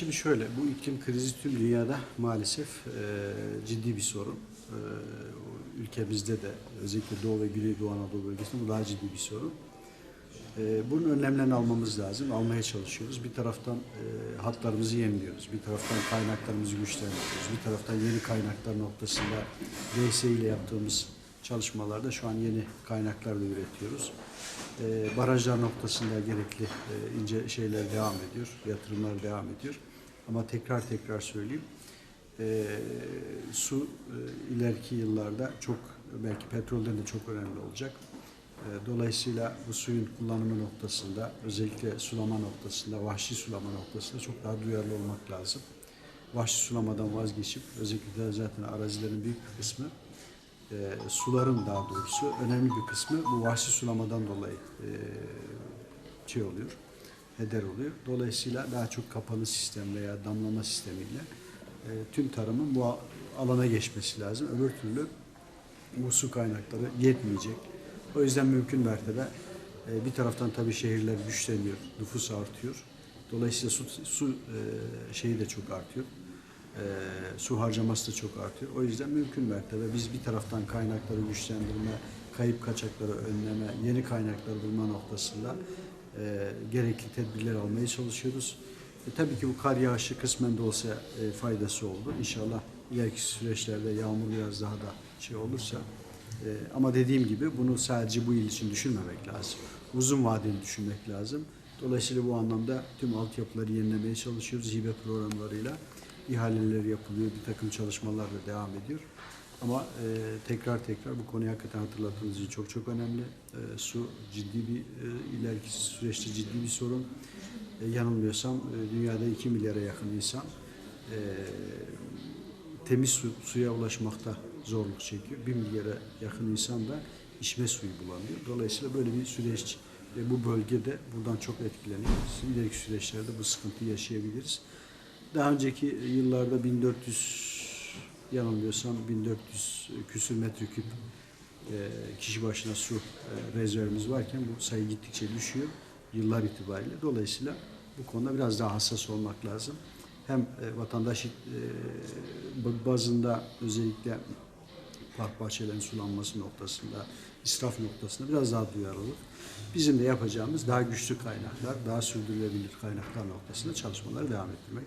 şimdi şöyle, bu iklim krizi tüm dünyada maalesef e, ciddi bir sorun. E, ülkemizde de özellikle Doğu ve Güneydoğu Anadolu bölgesinde bu daha ciddi bir sorun. E, bunun önlemlerini almamız lazım, almaya çalışıyoruz. Bir taraftan e, hatlarımızı yeniliyoruz, bir taraftan kaynaklarımızı güçlendiriyoruz, bir taraftan yeni kaynaklar noktasında DS ile yaptığımız çalışmalarda şu an yeni kaynaklar da üretiyoruz. E, barajlar noktasında gerekli e, ince şeyler devam ediyor, yatırımlar devam ediyor. Ama tekrar tekrar söyleyeyim, e, su e, ileriki yıllarda çok belki petrolden de çok önemli olacak. E, Dolayısıyla bu suyun kullanımı noktasında, özellikle sulama noktasında, vahşi sulama noktasında çok daha duyarlı olmak lazım. Vahşi sulamadan vazgeçip, özellikle zaten arazilerin büyük bir kısmı, e, suların daha doğrusu önemli bir kısmı bu vahşi sulamadan dolayı e, şey oluyor, heder oluyor. Dolayısıyla daha çok kapalı sistem veya damlama sistemiyle e, tüm tarımın bu alana geçmesi lazım. Öbür türlü bu su kaynakları yetmeyecek. O yüzden mümkün mertebe e, bir taraftan tabii şehirler güçleniyor, nüfus artıyor. Dolayısıyla su, su e, şeyi de çok artıyor. E, su harcaması da çok artıyor. O yüzden mümkün mertebe biz bir taraftan kaynakları güçlendirme, kayıp kaçakları önleme, yeni kaynakları bulma noktasında gerekli tedbirler almaya çalışıyoruz. E, tabii ki bu kar yağışı kısmen de olsa e, faydası oldu. İnşallah ileriki süreçlerde yağmur biraz daha da şey olursa e, ama dediğim gibi bunu sadece bu yıl için düşünmemek lazım. Uzun vadeli düşünmek lazım. Dolayısıyla bu anlamda tüm altyapıları yenilemeye çalışıyoruz hibe programlarıyla. ihaleler yapılıyor, bir takım çalışmalar da devam ediyor. Ama e, tekrar tekrar bu konuyu hakikaten hatırlattığınız için çok çok önemli. E, su ciddi bir, e, ileriki süreçte ciddi bir sorun. E, yanılmıyorsam e, dünyada 2 milyara yakın insan e, temiz su, suya ulaşmakta zorluk çekiyor. Bir milyara yakın insan da içme suyu bulamıyor. Dolayısıyla böyle bir süreç ve bu bölgede buradan çok etkileniyor. İleriki süreçlerde bu sıkıntıyı yaşayabiliriz. Daha önceki yıllarda 1400 yanılmıyorsam 1400 küsür metreküp e, kişi başına su e, rezervimiz varken bu sayı gittikçe düşüyor yıllar itibariyle. Dolayısıyla bu konuda biraz daha hassas olmak lazım. Hem e, vatandaş bazında özellikle park bahçelerin sulanması noktasında, israf noktasında biraz daha duyarlılık. Bizim de yapacağımız daha güçlü kaynaklar, daha sürdürülebilir kaynaklar noktasında çalışmaları devam ettirmek.